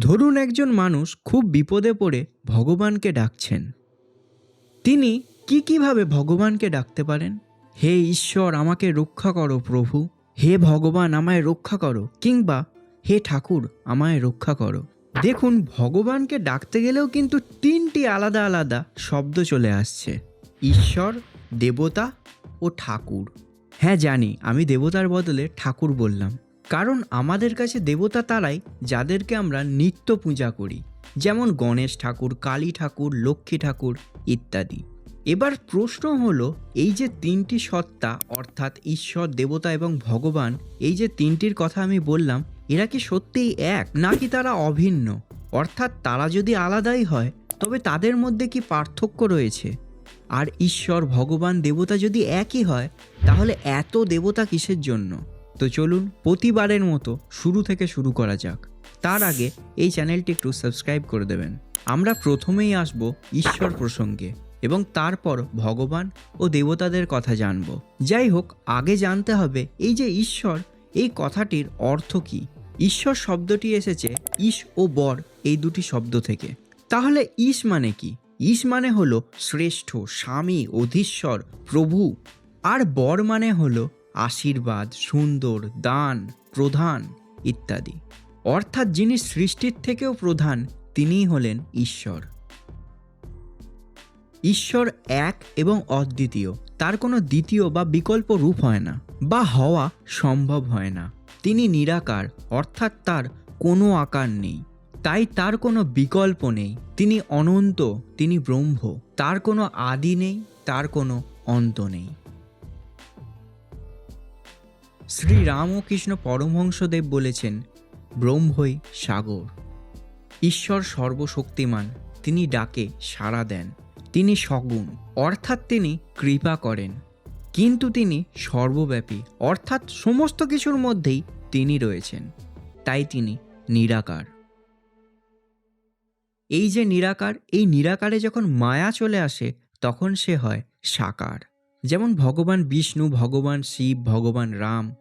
ধরুন একজন মানুষ খুব বিপদে পড়ে ভগবানকে ডাকছেন। তিনি কি কীভাবে ভগবানকে ডাকতে পারেন? হে ঈশ্বর, আমাকে রক্ষা করো প্রভু। হে ভগবান, আমায় রক্ষা করো। কিংবা হে ঠাকুর, আমায় রক্ষা করো। দেখুন, ভগবানকে ডাকতে গেলেও কিন্তু তিনটি আলাদা আলাদা শব্দ চলে আসছে। ঈশ্বর, দেবতা ও ঠাকুর। হ্যাঁ জানি, আমি দেবতার বদলে ঠাকুর বললাম। কারণ আমাদের কাছে দেবতা তারাই যাদেরকে আমরা নিত্য পূজা করি, যেমন গণেশ ঠাকুর, কালী ঠাকুর, লক্ষ্মী ঠাকুর ইত্যাদি। এবার প্রশ্ন হলো, এই যে তিনটি সত্তা, অর্থাৎ ঈশ্বর, দেবতা এবং ভগবান, এই যে তিনটির কথা আমি বললাম, এরা কি সত্যিই এক, নাকি তারা অভিন্ন? অর্থাৎ তারা যদি আলাদাই হয়, তবে তাদের মধ্যে কি পার্থক্য রয়েছে? আর ঈশ্বর, ভগবান, দেবতা যদি একই হয়, তাহলে এত দেবতা কিসের জন্য? তো চলুন প্রতিবারের মতো শুরু থেকে শুরু করা যাক। তার আগে এই চ্যানেলটি একটু সাবস্ক্রাইব করে দেবেন। আমরা প্রথমেই আসব ঈশ্বর প্রসঙ্গে এবং তারপর ভগবান ও দেবতাদের কথা জানব। যাই হোক, আগে জানতে হবে এই যে ঈশ্বর, এই কথাটির অর্থ কি? ঈশ্বর শব্দটি এসেছে ঈশ ও বর এই দুটি শব্দ থেকে। তাহলে ঈশ মানে কি? ঈশ মানে হলো শ্রেষ্ঠ, স্বামী, অধীশ্বর, প্রভু। আর বর মানে হলো আশীর্বাদ, সুন্দর, দান, প্রধান ইত্যাদি। অর্থাৎ যিনি সৃষ্টির থেকেও প্রধান, তিনিই হলেন ঈশ্বর। ঈশ্বর এক এবং অদ্বিতীয়, তার কোনো দ্বিতীয় বা বিকল্প রূপ হয় না বা হওয়া সম্ভব হয় না। তিনি নিরাকার, অর্থাৎ তার কোনো আকার নেই। তাই তার কোনো বিকল্প নেই। তিনি অনন্ত, তিনি ব্রহ্ম। তার কোনো আদি নেই, তার কোনো অন্ত নেই। শ্রী রামকৃষ্ণ পরমহংসদেব বলেছেন, ব্রহ্মই সাগর। ঈশ্বর সর্বশক্তিমান, তিনি ডাকে সাড়া দেন। তিনি সগুণ, অর্থাৎ তিনি কৃপা করেন। কিন্তু তিনি সর্বব্যাপী, অর্থাৎ সমস্ত কিছুর মধ্যেই তিনি রয়েছেন। তাই তিনি নিরাকার। এই যে নিরাকার, এই নিরাকারে যখন মায়া চলে আসে, তখন সে হয় সাকার। যেমন ভগবান বিষ্ণু, ভগবান শিব, ভগবান রাম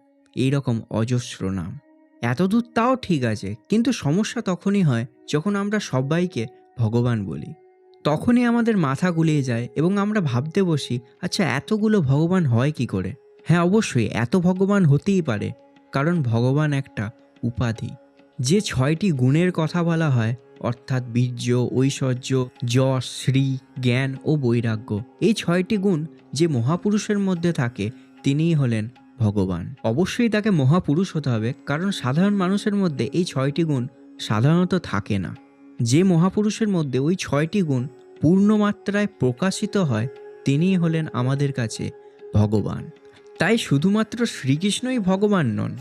এই রকম অজস্র নাম। এতদূর তাও ঠিক আছে, কিন্তু সমস্যা তখনই হয় যখন আমরা সবাইকে ভগবান বলি। তখনই আমাদের মাথা গুলিয়ে যায় এবং আমরা ভাবতে বসি আচ্ছা এতগুলো ভগবান হয় কি করে? হ্যাঁ অবশ্যই, এত ভগবান হতেই পারে, কারণ ভগবান একটা উপাধি। যে ছয়টি গুণের কথা বলা হয়, অর্থাৎ বীর্য, ঐশ্বর্য, যশ, শ্রী, জ্ঞান ও বৈরাগ্য, এই ছয়টি গুণ যে মহাপুরুষের মধ্যে থাকে, তিনিই হলেন ভগবান। অবশ্যই তাকে মহাপুরুষ হতে হবে, কারণ সাধারণ মানুষের মধ্যে এই ছয়টি গুণ সাধারণত থাকে না। যে মহাপুরুষের মধ্যে ওই ছয়টি গুণ পূর্ণমাত্রায় প্রকাশিত হয়, তিনিই হলেন আমাদের কাছে ভগবান। তাই শুধুমাত্র শ্রীকৃষ্ণই ভগবান নন,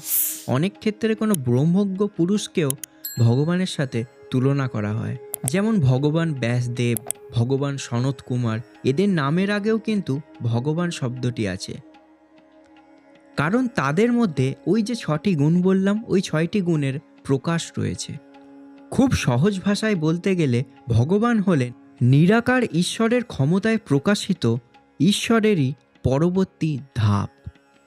অনেক ক্ষেত্রে কোনো ব্রহ্মজ্ঞ পুরুষকেও ভগবানের সাথে তুলনা করা হয়। যেমন ভগবান ব্যাসদেব, ভগবান সনত কুমার এদের নামের আগেও কিন্তু ভগবান শব্দটি আছে। কারণ তাদের মধ্যে ওই যে ছটি গুণ বললাম, ওই ছয়টি গুণের প্রকাশ রয়েছে। খুব সহজ ভাষায় বলতে গেলে ভগবান হলেন নিরাকার ঈশ্বরের ক্ষমতায় প্রকাশিত ঈশ্বরেরই পরবর্তী ধাপ।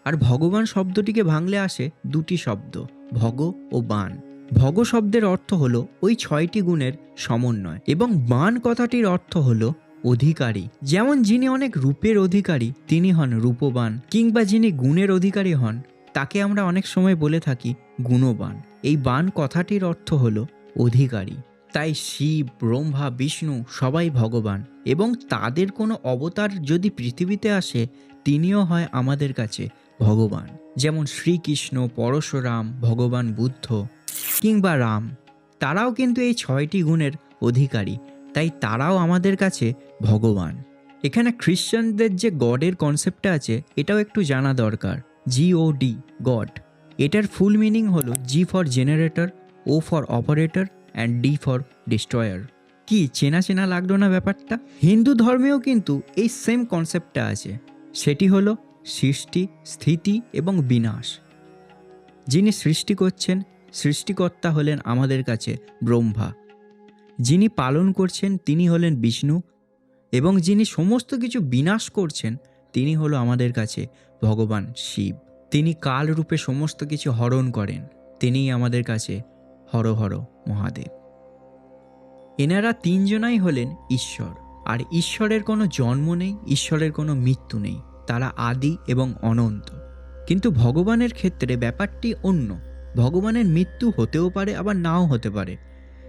আর ভগবান শব্দটিকে ভাঙলে আসে দুটি শব্দ, ভগ ও বান। ভগ শব্দের অর্থ হলো ওই ছয়টি গুণের সমন্বয় এবং বান কথাটির অর্থ হলো অধিকারী। যেমন যিনি অনেক রূপের অধিকারী, তিনি হন রূপবান, কিংবা যিনি গুণের অধিকারী হন, তাকে আমরা অনেক সময় বলে থাকি গুণবান। এই বান কথাটির অর্থ হলো অধিকারী। তাই শিব, ব্রহ্মা, বিষ্ণু সবাই ভগবান, এবং তাদের কোনো অবতার যদি পৃথিবীতে আসে, তিনিও হয় আমাদের কাছে ভগবান। যেমন শ্রীকৃষ্ণ, পরশুরাম, ভগবান বুদ্ধ, কিংবা রাম। তারাও কিন্তু এই ছয়টি গুণের অধিকারী। তাই তারাও আমাদের কাছে ভগবান। এখানে খ্রিশ্চানদের যে গডের কনসেপ্টটা আছে, এটাও একটু জানা দরকার। জি ও ডি গড এটার ফুল মিনিং হলো G for generator O for operator and D for destroyer কি চেনা চেনা লাগল না ব্যাপারটা? হিন্দু ধর্মেও কিন্তু এই সেম কনসেপ্টটা আছে। সেটি হলো সৃষ্টি, স্থিতি এবং বিনাশ। যিনি সৃষ্টি করছেন, সৃষ্টিকর্তা হলেন আমাদের কাছে ব্রহ্মা। যিনি পালন করছেন তিনি হলেন বিষ্ণু এবং যিনি সমস্ত কিছু বিনাশ করছেন তিনি হলো আমাদের কাছে ভগবান শিব। তিনি কাল রূপে সমস্ত কিছু হরণ করেন, তিনিই আমাদের কাছে হর হর মহাদেব। এনারা তিনজনাই হলেন ঈশ্বর, আর ঈশ্বরের কোনো জন্ম নেই, ঈশ্বরের কোনো মৃত্যু নেই, তারা আদি এবং অনন্ত। কিন্তু ভগবানের ক্ষেত্রে ব্যাপারটি অন্য, ভগবানের মৃত্যু হতেও পারে, আবার নাও হতে পারে।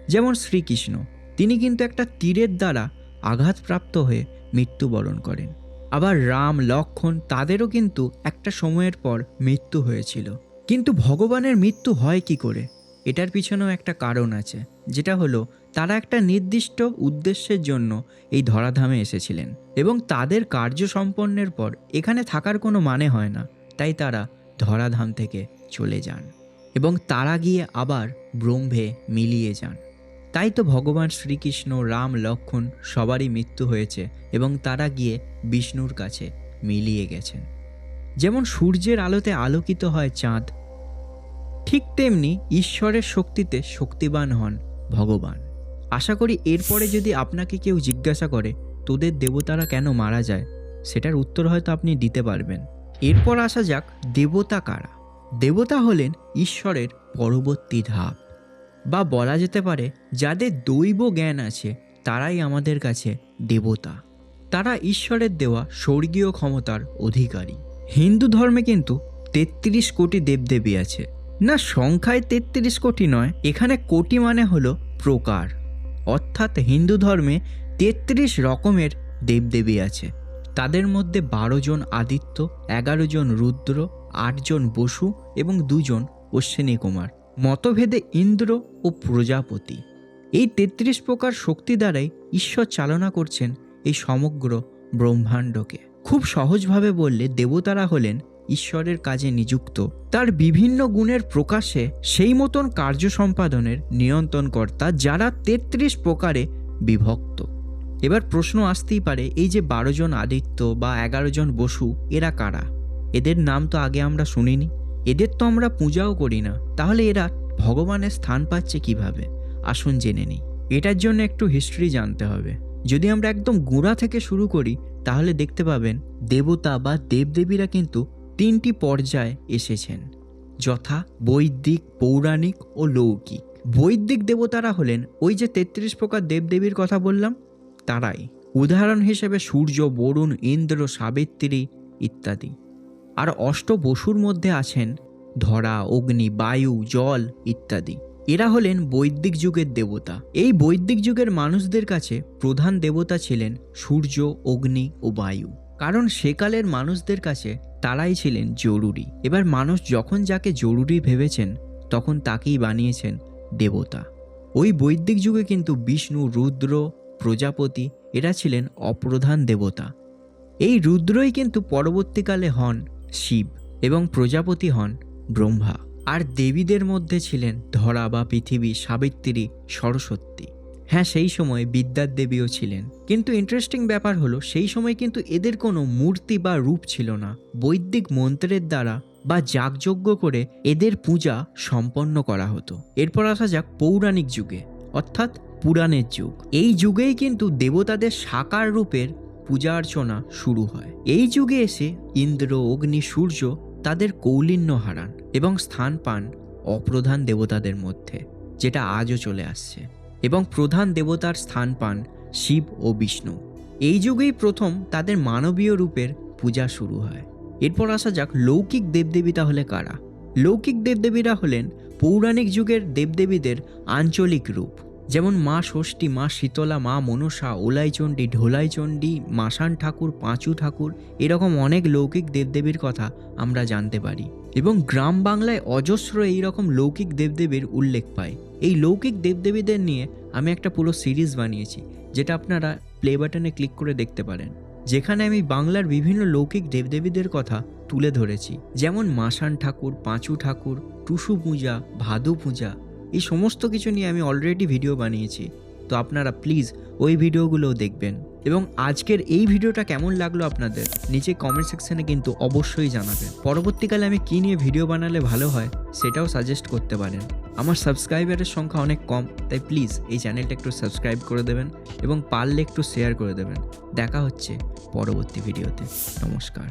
যেমন শ্রীকৃষ্ণ, তিনি কিন্তু একটা তীরের দ্বারা আঘাতপ্রাপ্ত হয়ে মৃত্যুবরণ করেন। আবার রাম, লক্ষণ তাদেরও কিন্তু একটা সময়ের পর মৃত্যু হয়েছিল। কিন্তু ভগবানের মৃত্যু হয় কি করে? এটার পিছনেও একটা কারণ আছে, যেটা হলো তারা একটা নির্দিষ্ট উদ্দেশ্যের জন্য এই ধরাধামে এসেছিলেন এবং তাদের কার্য সম্পন্নের পর এখানে থাকার কোনো মানে হয় না, তাই তারা ধরাধাম থেকে চলে যান এবং তারা গিয়ে আবার ব্রহ্মে মিলিয়ে যান। তাই তো ভগবান শ্রীকৃষ্ণ রাম লক্ষণ সবারই মৃত্যু হয়েছে এবং তারা গিয়ে বিষ্ণুর কাছে মিলিয়ে গেছেন। যেমন সূর্যের আলোতে আলোকিত হয় চাঁদ, ঠিক তেমনি ঈশ্বরের শক্তিতে শক্তিবান হন ভগবান। আশা করি এরপরে যদি আপনাকে কেউ জিজ্ঞাসা করে, তোদের দেবতারা কেন মারা যায়? সেটার উত্তর হয়তো আপনি দিতে পারবেন। এরপর আসা যাক দেবতা কারা। দেবতা হলেন ঈশ্বরের পরবর্তী ধাপ। বা বলা যেতে পারে যাদের দৈব জ্ঞান আছে, তারাই আমাদের কাছে দেবতা। তারা ঈশ্বরের দেওয়া স্বর্গীয় ক্ষমতার অধিকারী। হিন্দু ধর্মে কিন্তু তেত্রিশ কোটি দেবদেবী আছে। না, সংখ্যায় তেত্রিশ কোটি নয়, এখানে কোটি মানে হলো প্রকার। অর্থাৎ হিন্দু ধর্মে তেত্রিশ রকমের দেবদেবী আছে। তাদের মধ্যে বারো জন আদিত্য, এগারো জন রুদ্র আটজন বসু এবং দুজন অশ্বিনী কুমার মতভেদে ইন্দ্র ও প্রজাপতি। এই তেত্রিশ প্রকার শক্তি দ্বারাই ঈশ্বর চালনা করছেন এই সমগ্র ব্রহ্মাণ্ডকে। খুব সহজভাবে বললে দেবতারা হলেন ঈশ্বরের কাজে নিযুক্ত। তার বিভিন্ন গুণের প্রকাশে সেই মতন কার্য সম্পাদনের নিয়ন্ত্রণকর্তা যারা তেত্রিশ প্রকারে বিভক্ত। এবার প্রশ্ন আসতেই পারে, এই যে বারো জন আদিত্য বা এগারো জন বসু, এরা কারা? এদের নাম তো আগে আমরা শুনিনি। এদের তো আমরা পূজাও করি না। তাহলে এরা ভগবানের স্থান পাচ্ছে কীভাবে? আসুন জেনে নিই। এটার জন্য একটু হিস্ট্রি জানতে হবে। যদি আমরা একদম গোড়া থেকে শুরু করি, তাহলে দেখতে পাবেন দেবতা বা দেবদেবীরা কিন্তু তিনটি পর্যায়ে এসেছেন। যথা বৈদিক, পৌরাণিক ও লৌকিক। বৈদিক দেবতারা হলেন ওই যে তেত্রিশ প্রকার দেবদেবীর কথা বললাম, তারাই। উদাহরণ হিসেবে সূর্য, বরুণ, ইন্দ্র, সাবিত্রী ইত্যাদি। আর অষ্ট বসুর মধ্যে আছেন ধরা, অগ্নি, বায়ু, জল ইত্যাদি। এরা হলেন বৈদিক যুগের দেবতা। এই বৈদিক যুগের মানুষদের কাছে প্রধান দেবতা ছিলেন সূর্য, অগ্নি ও বায়ু। কারণ সেকালের মানুষদের কাছে তারাই ছিলেন জরুরি। এবার মানুষ যখন যাকে জরুরি ভেবেছেন, তখন তাকেই বানিয়েছেন দেবতা। ওই বৈদিক যুগে কিন্তু বিষ্ণু, রুদ্র, প্রজাপতি, এরা ছিলেন অপ্রধান দেবতা। এই রুদ্রই কিন্তু পরবর্তীকালে হন শিব এবং প্রজাপতি হন ব্রহ্মা। আর দেবীদের মধ্যে ছিলেন ধরা বা পৃথিবী সাবিত্রী সরস্বতী। হ্যাঁ সেই সময় বিদ্যার দেবীও ছিলেন। কিন্তু ইন্টারেস্টিং ব্যাপার হলো, সেই সময় কিন্তু এদের কোনো মূর্তি বা রূপ ছিল না। বৈদিক মন্ত্রের দ্বারা বা যাগযজ্ঞ করে এদের পূজা সম্পন্ন করা হতো। এরপর আসা যাক পৌরাণিক যুগে, অর্থাৎ পুরাণের যুগ। এই যুগেই কিন্তু দেবতাদের সাকার রূপের পূজা অর্চনা শুরু হয়। এই যুগে এসে ইন্দ্র, অগ্নি, সূর্য তাদের কৌলিন্য হারান এবং স্থান পান অপ্রধান দেবতাদের মধ্যে, যেটা আজও চলে আসছে। এবং প্রধান দেবতার স্থান পান শিব ও বিষ্ণু। এই যুগেই প্রথম তাদের মানবীয় রূপের পূজা শুরু হয়। এরপর আসা যাক লৌকিক দেবদেবী তাহলে কারা? লৌকিক দেবদেবীরা হলেন পৌরাণিক যুগের দেবদেবীদের আঞ্চলিক রূপ। যেমন মা ষষ্ঠী, মা শীতলা, মা মনসা ওলাইচণ্ডী ঢোলাইচণ্ডী মাসান ঠাকুর, পাঁচু ঠাকুর, এরকম অনেক লৌকিক দেবদেবীর কথা আমরা জানতে পারি। এবং গ্রাম বাংলায় অজস্র এই রকম লৌকিক দেবদেবীর উল্লেখ পায়। এই লৌকিক দেবদেবীদের নিয়ে আমি একটা পুরো সিরিজ বানিয়েছি, যেটা আপনারা প্লে বাটনে ক্লিক করে দেখতে পারেন। যেখানে আমি বাংলার বিভিন্ন লৌকিক দেবদেবীদের কথা তুলে ধরেছি। যেমন মাসান ঠাকুর, পাঁচু ঠাকুর, টুসু পূজা, ভাদু পূজা এই সমস্ত কিছু নিয়ে আমি অলরেডি ভিডিও বানিয়েছি। তো আপনারা প্লিজ ওই ভিডিওগুলোও দেখবেন। এবং আজকের এই ভিডিওটা কেমন লাগল আপনাদের, নিচে কমেন্ট সেকশানে কিন্তু অবশ্যই জানাবেন। পরবর্তীকালে আমি কী নিয়ে ভিডিও বানালে ভালো হয়, সেটাও সাজেস্ট করতে পারেন। আমার সাবস্ক্রাইবারের সংখ্যা অনেক কম, তাই প্লিজ এই চ্যানেলটা একটু সাবস্ক্রাইব করে দেবেন এবং পারলে একটু শেয়ার করে দেবেন। দেখা হচ্ছে পরবর্তী ভিডিওতে নমস্কার।